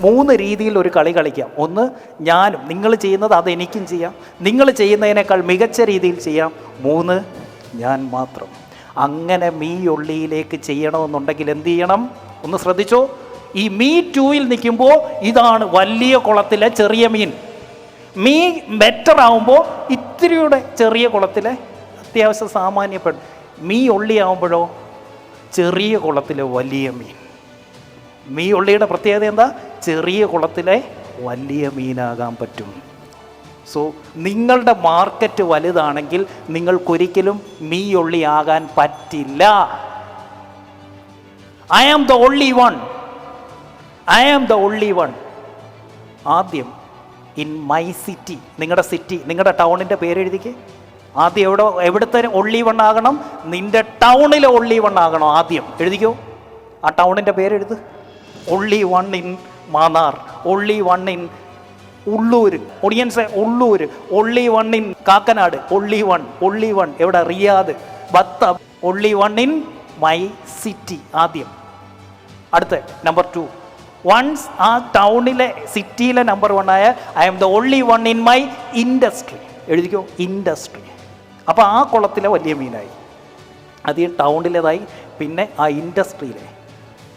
മൂന്ന് രീതിയിൽ ഒരു കളി കളിക്കാം. ഒന്ന് ഞാനും നിങ്ങൾ ചെയ്യുന്നത് അത് എനിക്കും ചെയ്യാം. നിങ്ങൾ ചെയ്യുന്നതിനേക്കാൾ മികച്ച രീതിയിൽ ചെയ്യാം. മൂന്ന് ഞാൻ മാത്രം. അങ്ങനെ മീ ഒള്ളിയിലേക്ക് ചെയ്യണമെന്നുണ്ടെങ്കിൽ എന്ത് ചെയ്യണം? ഒന്ന് ശ്രദ്ധിച്ചോ? ഈ മീ ടൂയിൽ നിൽക്കുമ്പോൾ ഇതാണ് വലിയ കുളത്തിലെ ചെറിയ മീൻ. മീ ബെറ്റർ ആവുമ്പോൾ ഇത്തിരിയുടെ ചെറിയ കുളത്തിലെ അത്യാവശ്യം സാമാന്യപ്പെടും. മീ ഒള്ളിയാവുമ്പോഴോ ചെറിയ കുളത്തിലെ വലിയ മീൻ. മീ ഉള്ളിയുടെ പ്രത്യേകത എന്താ? ചെറിയ കുളത്തിലെ വലിയ മീനാകാൻ പറ്റും. സോ നിങ്ങളുടെ മാർക്കറ്റ് വലുതാണെങ്കിൽ നിങ്ങൾക്കൊരിക്കലും മീ ഉള്ളി ആകാൻ പറ്റില്ല. I am the only one I am the only one ആദ്യം ഇൻ മൈ സിറ്റി നിങ്ങളുടെ സിറ്റി നിങ്ങളുടെ ടൗണിന്റെ പേര് എഴുതിക്ക് ആദ്യം എവിടെ എവിടുത്തെ ഒള്ളി വൺ ആകണം? നിന്റെ ടൗണിലെ ഒള്ളി വൺ ആകണം ആദ്യം. എഴുതിക്കോ? ആ ടൗണിന്റെ പേരെഴുത്. Only one in Mannar only one in Ulloor ഒടിയൻസ് Ulloor only one in Kakkanad only one only one. എവിടെ? Riyadh Batha. Only one in my city ആദ്യം. അടുത്ത നമ്പർ ടു. വൺസ് ആ ടൗണിലെ സിറ്റിയിലെ നമ്പർ വൺ ആയ I am the only one in my industry. എഴുതിക്കോ? Industry. അപ്പോൾ ആ കുളത്തിലെ വലിയ മീനായി. അത് ഈ ടൗണിലേതായി പിന്നെ ആ ഇൻഡസ്ട്രിയിലെ.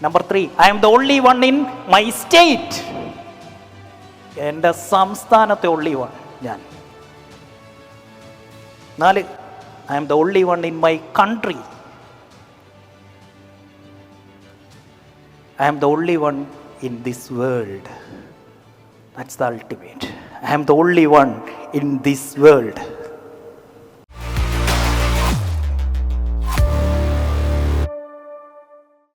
Number three I am the only one in my state എന്റെ സംസ്ഥാനത്തെ ഓൺലി വൺ ഞാൻ. നാല് I am the only one in my country I am the only one in this world that's the ultimate I am the only one in this world